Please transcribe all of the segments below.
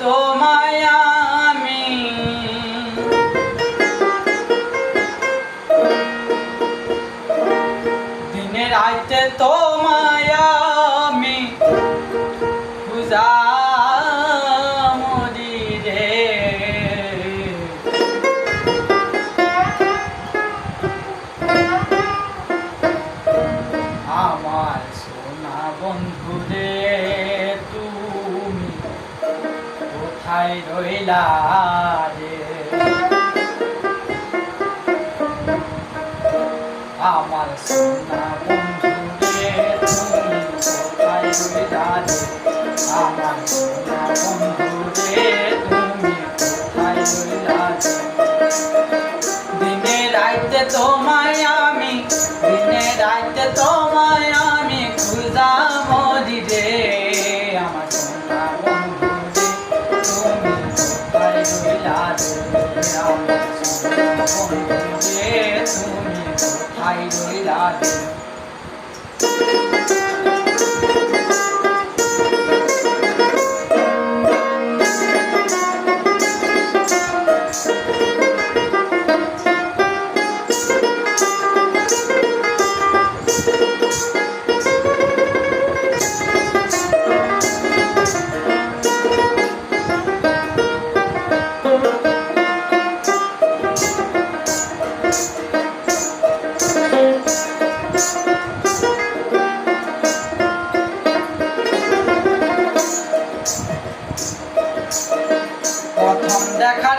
তোমায় আমি। দিনে রাইতে তোমায় রইলা আমার সোনা আমার সোনা বন্ধু রে দিনে রাইতে তোমায় আমি দিনে রাইতে তোমায় সোনা বন্ধু রে তুমি কোথায় রইলা রে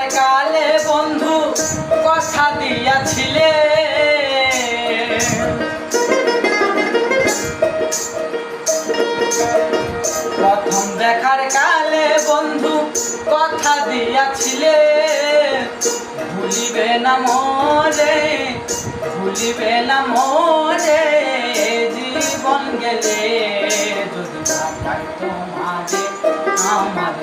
কালে বন্ধু কথা দিয়াছিলে। প্রথম দেখার কালে বন্ধু কথা দিয়াছিলে। ভুলিবে না মোরে, ভুলিবে না মোরে, জীবন গেলে যদি তোমারে আমার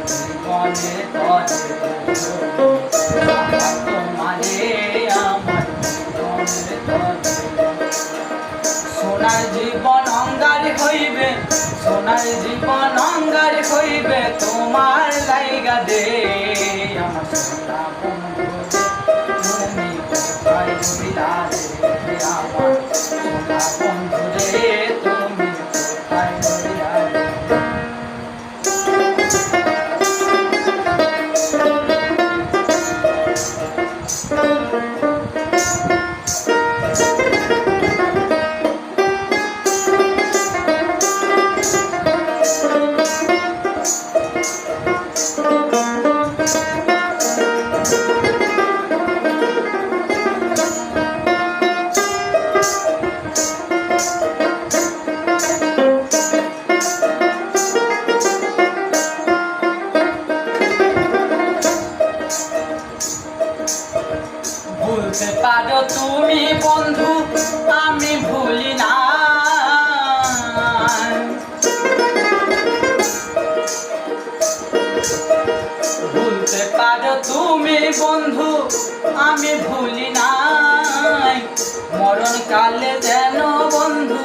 সোনার জীবন অঙ্গার হইবে, সোনার জীবন অঙ্গার হইবে, তোমার লাইগা দে আমার সোনা বন্ধু তুমি পারো তুমি বন্ধু, আমি ভুলি নাই। মরণ কালে যেন বন্ধু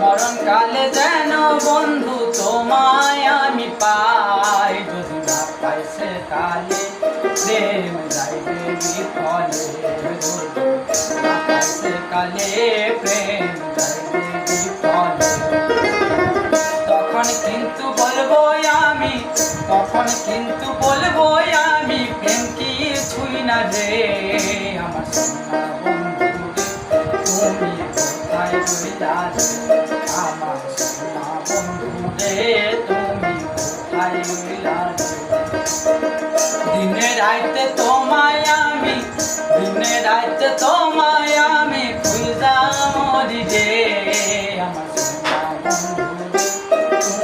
মরণ কালে যেন বন্ধু, তোমায় আমি পাই। যদি না পাই সে কালে কালে তখন কিন্তু বলব আমি, তখন কিন্তু বলব রে, আমার আমার সোনা তুমি কোথায় দিনে রাইতে তোমায় দিনে রাইতে তোমায় আমি খুঁজা আমার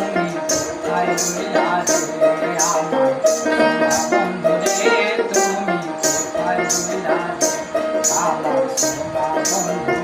তুমি কোথায় আমার সোনা